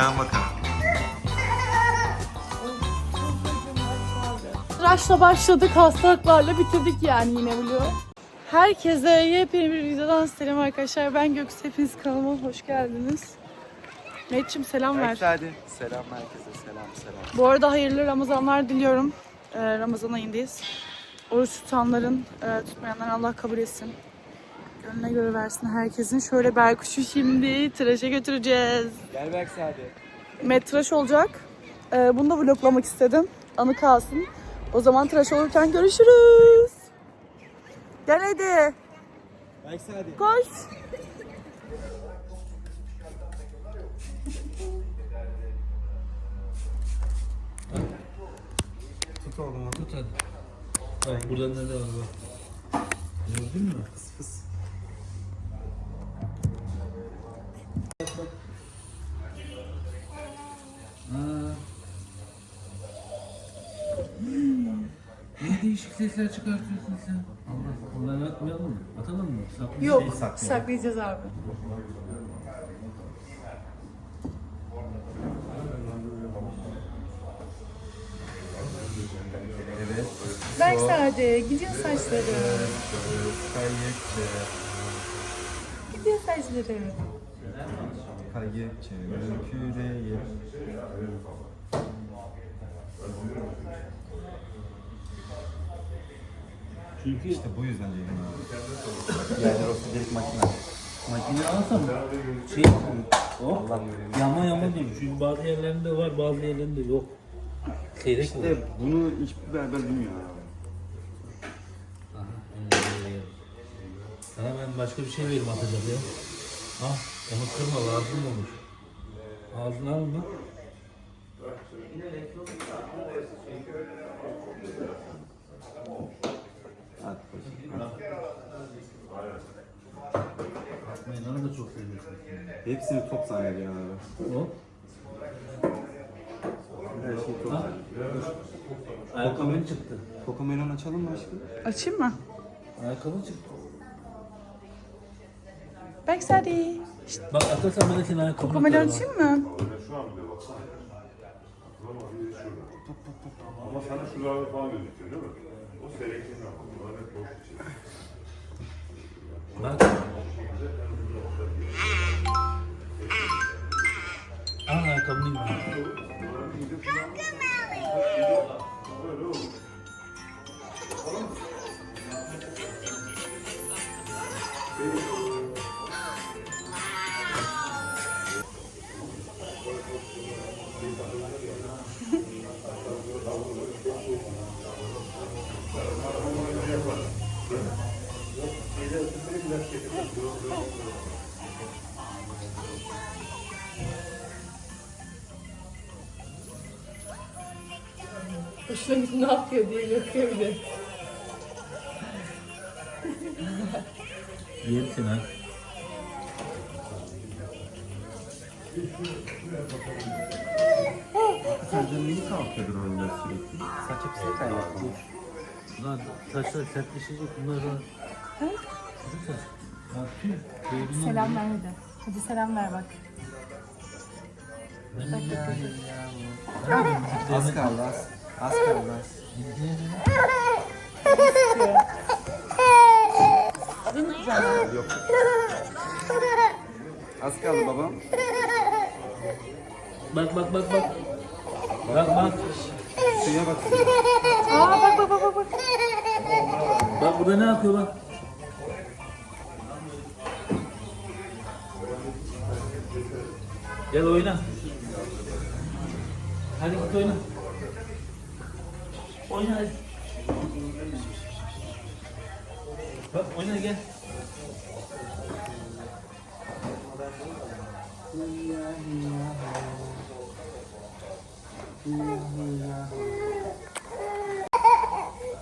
Uçağın bakalım. Tıraşla başladık, hastalıklarla bitirdik yani yine biliyor. Herkese yepyeni bir videodan selam arkadaşlar. Ben Göksu, hepiniz kanalıma hoş geldiniz. Mehmetciğim selam ver. Hadi. Selam herkese. Selam selam. Bu arada hayırlı Ramazanlar diliyorum. Ee, Ramazan ayındayız. Oruç tutanların, e, tutmayanların Allah kabul etsin. Gönlüne göre versin herkesin. Şöyle Berkuş'u şimdi tıraşa götüreceğiz. Gel Berks hadi. Metraş olacak. Ee, bunu da vloglamak istedim. Anı kalsın. O zaman tıraş olurken görüşürüz. Gel hadi. Berks hadi. Koş. Tut oğlum. Tut hadi. Bak burada ne de var bak. Gördün mü? Fıs fıs. Değişik sesler çıkartıyorsun sen. Allah onları atmayalım mı? Atalım mı? Saklı Yok, Şey saklayalım. saklayacağız abi. Evet. Berk hadi, gidiyor saçları. Kayıkçı. Gidiyor saçları. Kayıkçı. Küreği. Çünkü İşte bu yüzden abi. Yani o silik makine. makine alsam şey o yama yama değil. Çünkü bazı yerlerinde var bazı yerlerinde yok. Seyrek İşte olur. bunu hiçbir berber bilmiyor abi. Aha. Sana ben başka bir şey vereyim atacak ya. Ah onu kırma lazım olur. Ağzına alma. Hadi bakayım. Meydanı da çok seviyorsun. Hepsini top zannediyor abi. O. Her şey top. Ha? Ayakkabın çıktı. Kokomelon açalım mı aşkım? Açayım mı? Ayakkabın çıktı. Berk hadi. Bak atarsan ben de senin ayakkabını Komelon atarım. açayım mı? Ama sana şuralarda falan gözüküyor değil mi? O selektörün ama bunlar hep boş için. Bak. Aa ayakkabını giyiyor. Hoşuna gitti ne yapıyor diye bakıyor bir de. Yersin ha. Sen canın iyi kalkıyordur öyle sürekli. Saç hepsi kaynaklı. Lan saçlar sertleşecek bunlar da. Çocuk saç. Bak tüy. Şey bunlar- Selam ver hadi. Hadi selam ver bak. Az kaldı az. Az kaldı az. Adını güzel. Yok. Az kaldı babam. Bak bak bak bak. Bak bak. Suya bak. Aa bak bak bak bak. bak. Bak burada ne yapıyor bak. Gel oyna. Hadi git oyna. Oyna hadi. Bak oyna gel.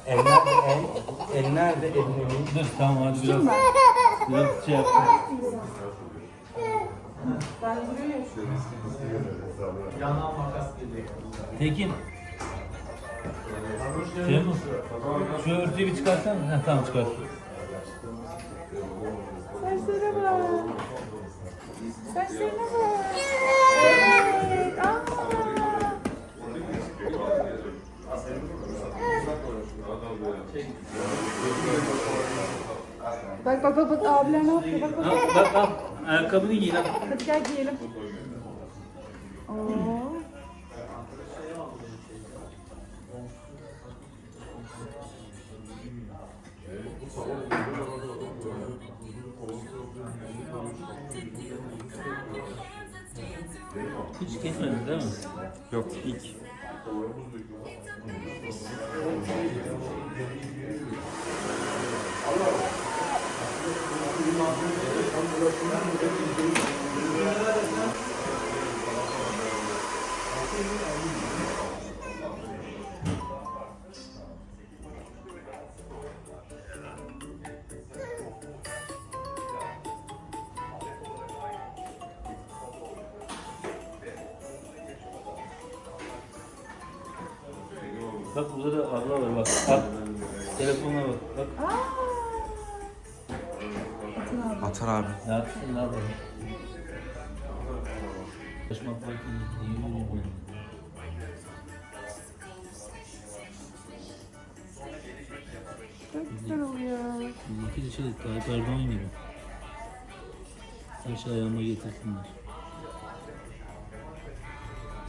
El nerede el? El nerede elini? Dur tamam hadi biraz. Biraz şey yaptım. Tekin. Şey mi? Şu örtüyü bir çıkarsan. Heh, tamam çıkart. Saçlara bak. Saçlarına bak. Evet. Bak bak bak bak abiler ne yapıyor bak bak. Al, bak al. Ayakkabını giyin al. Hadi gel giyelim. Oo. Hiç kesmedin değil mi? Yok ilk. Bak burada da abla var bak. Bak. Telefonuna bak. Bak. Atar abi. Ne yapsın ne yapalım? Çalışmak varken iyi yürüyorum. Çok güzel oluyor. Bizdeki de şey Tayyip Erdoğan gibi. Her şey ayağıma getirsinler.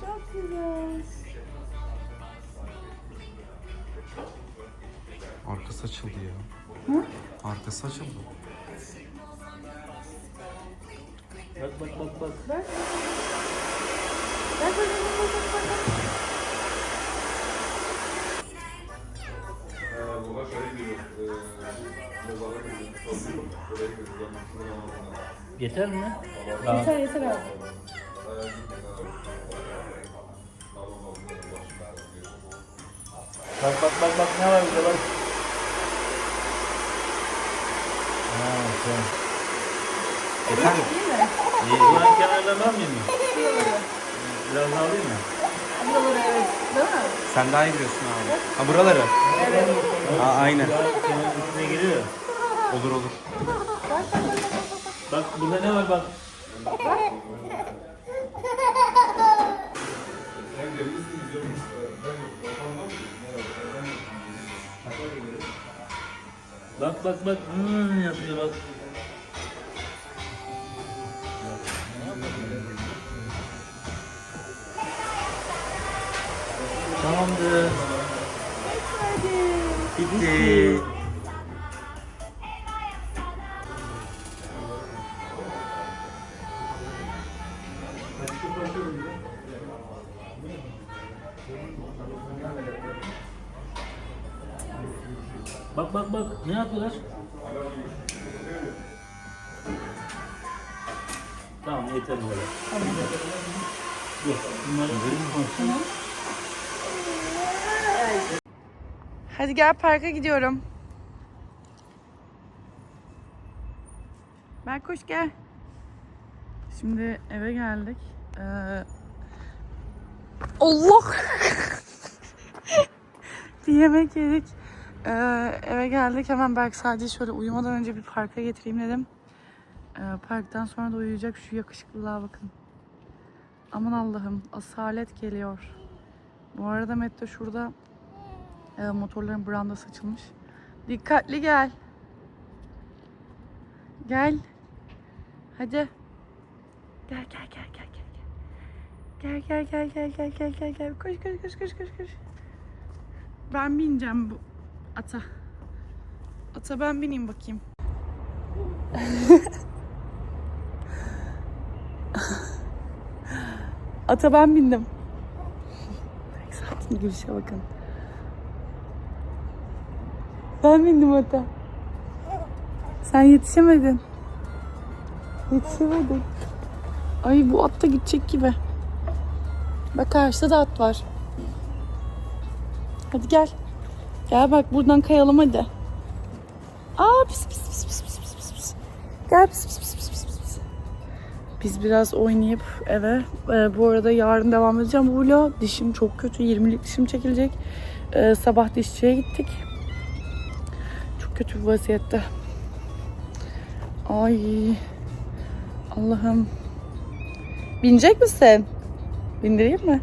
Çok güzel. Arkası açıldı ya. Hı? Arkası açıldı. Bak bak bak bak. Bak. Bak bak bak bak bak geliyor. Oraya geliyor. Yeter mi? Yeter yeter abi. Bak bak bak bak ne var burada bak. Yeter mi? İyi? İyi. Buranın kenarlarını almayayım mı? Biraz daha alayım mı? Buraları evet. Değil mi? Sen daha iyi biliyorsun abi. Ha buraları. Evet. Ha aynen. Kenarın üstüne geliyor. Olur olur. Bak burada ne var bak. Bak bak bak. Hmm, yapıyor bak. Bak bak bak ne yapıyorlar? Tamam yeter böyle. Dur bunları tamam. Hadi gel parka gidiyorum. Berkoş gel. Şimdi eve geldik. Ee, Allah! bir yemek yedik. Ee, eve geldik. Hemen Berk sadece şöyle uyumadan önce bir parka getireyim dedim. Ee, parktan sonra da uyuyacak şu yakışıklılığa bakın. Aman Allah'ım asalet geliyor. Bu arada Mette şurada e, motorların brandası açılmış. Dikkatli gel. Gel. Hadi. Gel gel gel gel gel. Gel gel gel gel gel gel gel gel. Koş koş koş koş koş koş. Ben bineceğim bu ata. Ata ben bineyim bakayım. ata ben bindim. Sakin gülüşe bakın. Ben bindim ata. Sen yetişemedin. Yetişemedin. Ay bu at da gidecek gibi. Bak karşıda da at var. Hadi gel. Gel bak buradan kayalım hadi. Aa pis pis pis pis pis pis pis. Gel pis pis pis pis pis pis. Biz biraz oynayıp eve. Ee, bu arada yarın devam edeceğim bu vlog. Dişim çok kötü. 20'lik dişim çekilecek. Ee, sabah dişçiye gittik. Çok kötü bir vaziyette. Ay. Allah'ım. Binecek misin? Bindireyim mi?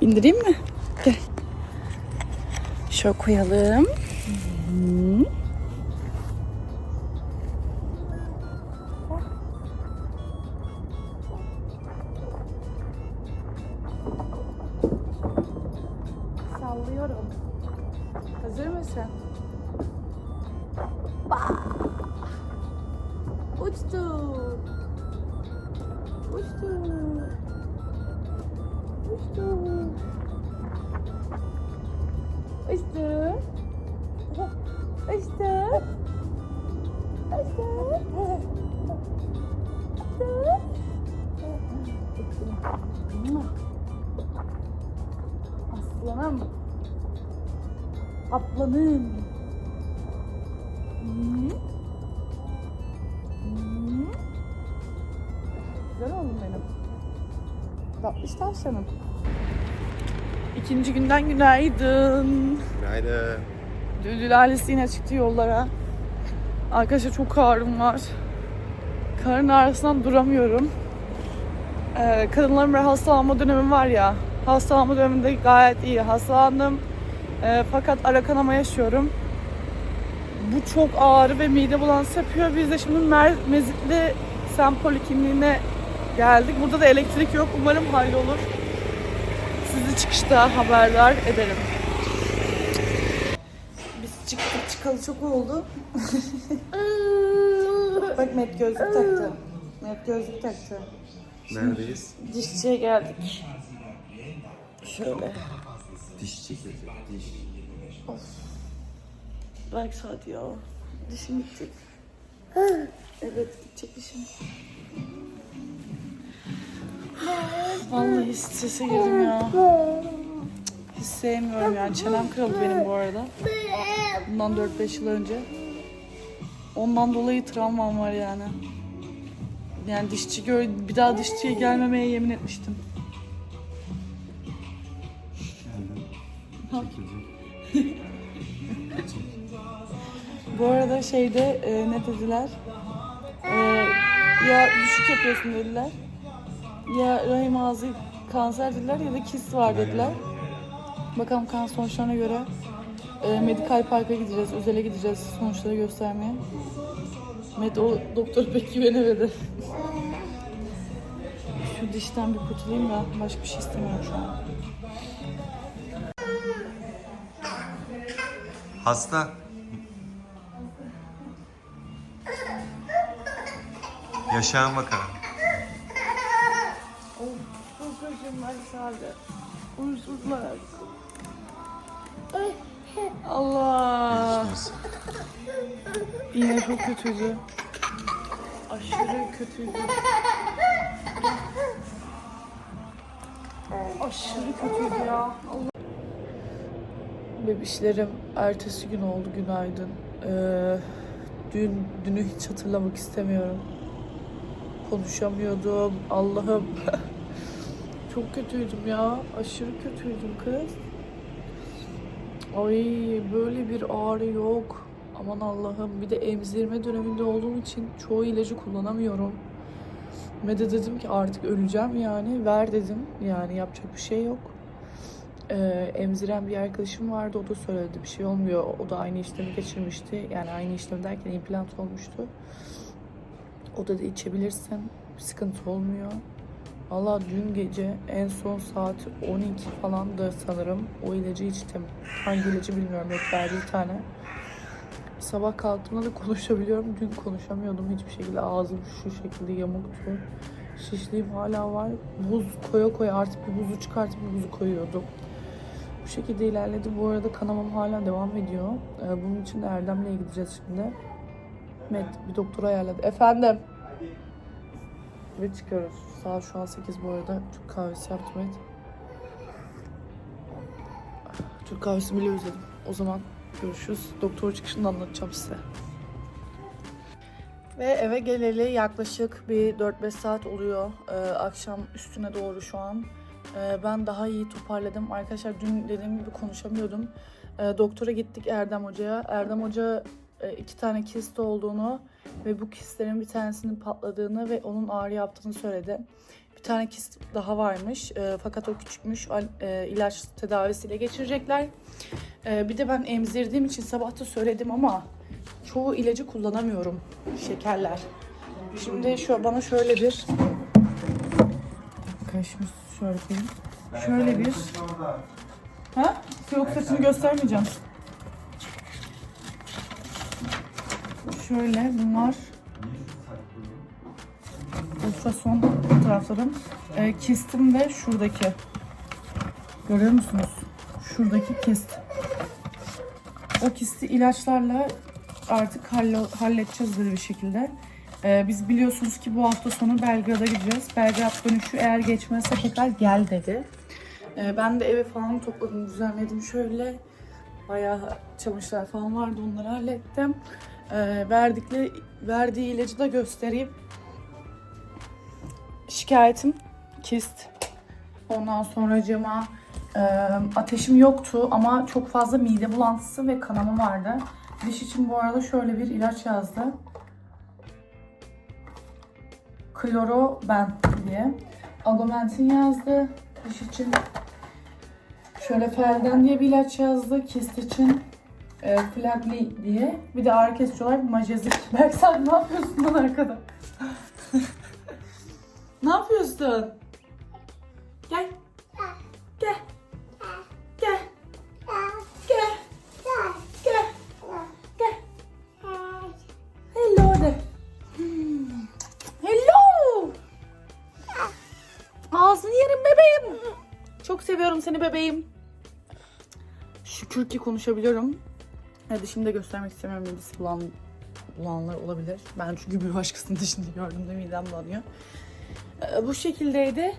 Bindireyim mi? Gel. Şöyle koyalım. Hı. Sallıyorum. Hazır mısın? Uçtu. Uçtu. Uçtu. Uçtu. Uçtu. Uçtu. Aslanım. Kaplanım. Güzel oğlum benim. Tatlış tavşanım. İkinci günden günaydın. Günaydın. Düldül ailesi yine çıktı yollara. Arkadaşlar çok ağrım var. Karın ağrısından duramıyorum. Ee, kadınların bir hastalanma dönemi var ya. Hastalanma döneminde gayet iyi. Hastalandım. Ee, fakat ara kanama yaşıyorum. Bu çok ağrı ve mide bulantısı yapıyor. Biz de şimdi Mer Mezitli Sen Polikliniğine geldik. Burada da elektrik yok. Umarım hallolur. Sizi çıkışta haberdar ederim. Biz çıktık çıkalı çok oldu. Bak Met gözlük taktı. Met gözlük taktı. Neredeyiz? Dişçiye geldik. Şöyle. Diş çekecek. Diş. Belki saat ya. Dişim gidecek. Evet gidecek dişim. Vallahi strese girdim ya. Hiç sevmiyorum yani. Çenem kırıldı benim bu arada. Bundan 4-5 yıl önce. Ondan dolayı travmam var yani. Yani dişçi gör bir daha dişçiye gelmemeye yemin etmiştim. Bu arada şeyde e, ne dediler? E, ya düşük yapıyorsun dediler. Ya rahim ağzı kanser dediler ya da kist var dediler. Bakalım kan sonuçlarına göre e, medikal parka gideceğiz, özele gideceğiz sonuçları göstermeye. Med o doktor pek güvenemedi. Şu dişten bir kurtulayım da başka bir şey istemiyorum şu an. Hasta. Yaşayan bakalım. Var sadece. Uysuzlar. Allah. Yine çok kötüydü. Aşırı kötüydü. Aşırı kötüydü ya. Allah. Bebişlerim ertesi gün oldu günaydın. Ee, dün dünü hiç hatırlamak istemiyorum. Konuşamıyordum. Allah'ım. Çok kötüydüm ya. Aşırı kötüydüm kız. Ay böyle bir ağrı yok. Aman Allah'ım. Bir de emzirme döneminde olduğum için çoğu ilacı kullanamıyorum. Ve de dedim ki artık öleceğim yani. Ver dedim. Yani yapacak bir şey yok. Ee, emziren bir arkadaşım vardı. O da söyledi bir şey olmuyor. O da aynı işlemi geçirmişti. Yani aynı işlem derken implant olmuştu. O da dedi içebilirsin. Bir sıkıntı olmuyor. Valla dün gece en son saat 12 falan da sanırım o ilacı içtim. Hangi ilacı bilmiyorum. Yok verdi bir tane. Sabah kalktığımda da konuşabiliyorum. Dün konuşamıyordum hiçbir şekilde. Ağzım şu şekilde yamuktu. Şişliğim hala var. Buz koya koya artık bir buzu çıkartıp bir buzu koyuyordum. Bu şekilde ilerledi. Bu arada kanamam hala devam ediyor. Ee, Bunun için de Erdem'le gideceğiz şimdi. Met bir doktor ayarladı. Efendim? Ve çıkıyoruz. Saat şu an 8 bu arada. Türk kahvesi yaptım evet. Türk kahvesini bile özledim. O zaman görüşürüz. Doktor çıkışında anlatacağım size. Ve eve geleli yaklaşık bir 4-5 saat oluyor. Ee, akşam üstüne doğru şu an. Ee, ben daha iyi toparladım. Arkadaşlar dün dediğim gibi konuşamıyordum. Ee, doktora gittik Erdem Hoca'ya. Erdem Hoca iki tane kist olduğunu ve bu kistlerin bir tanesinin patladığını ve onun ağrı yaptığını söyledi. Bir tane kist daha varmış e, fakat o küçükmüş. E, ilaç tedavisiyle geçirecekler. Ee, bir de ben emzirdiğim için sabah da söyledim ama çoğu ilacı kullanamıyorum. Şekerler. Şimdi şu bana şöyle bir kaşmış şöyle koyayım. Şöyle bir Ha? Yok saçını göstermeyeceğim. Şöyle bunlar ultrason fotoğraflarım. Ee, kistim de şuradaki. Görüyor musunuz? Şuradaki kist. O kisti ilaçlarla artık halle- halledeceğiz böyle bir şekilde. Ee, biz biliyorsunuz ki bu hafta sonu Belgrad'a gideceğiz. Belgrad dönüşü eğer geçmezse tekrar gel dedi. Ee, ben de evi falan topladım, düzenledim şöyle. Bayağı çamaşırlar falan vardı onları hallettim. Ee, verdikleri, verdiği ilacı da göstereyim. Şikayetim kist. Ondan sonra cema ateşim yoktu ama çok fazla mide bulantısı ve kanama vardı. Diş için bu arada şöyle bir ilaç yazdı. Kloroben diye. Augmentin yazdı diş için. Şöyle Felden diye bir ilaç yazdı kist için. E, Flagli diye. Bir de ağrı kesici olarak majezik. Berk sen ne yapıyorsun lan arkada? ne yapıyorsun? Gel. Gel. Gel. Gel. Gel. Gel. Hello de. Hmm. Hello. Ağzını yerim bebeğim. Çok seviyorum seni bebeğim. Şükür ki konuşabiliyorum. Ya dişimi de göstermek istemiyorum. Midesi bulan, bulanlar olabilir. Ben çünkü bir başkasının dişini gördüm de midem bulanıyor. Ee, bu şekildeydi.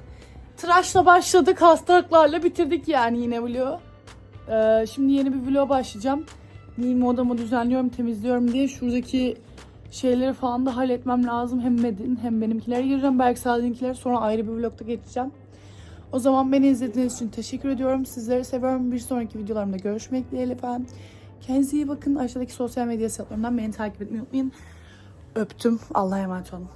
Tıraşla başladık. Hastalıklarla bitirdik yani yine vlogu. Ee, şimdi yeni bir vlog başlayacağım. Giyim odamı düzenliyorum, temizliyorum diye şuradaki şeyleri falan da halletmem lazım. Hem Medin hem benimkileri gireceğim. Belki Sadık'inkileri sonra ayrı bir vlogda geçeceğim. O zaman beni izlediğiniz için teşekkür ediyorum. Sizleri seviyorum. Bir sonraki videolarımda görüşmek dileğiyle efendim. Kendinize iyi bakın. Aşağıdaki sosyal medya hesaplarımdan beni takip etmeyi unutmayın. Öptüm. Allah'a emanet olun.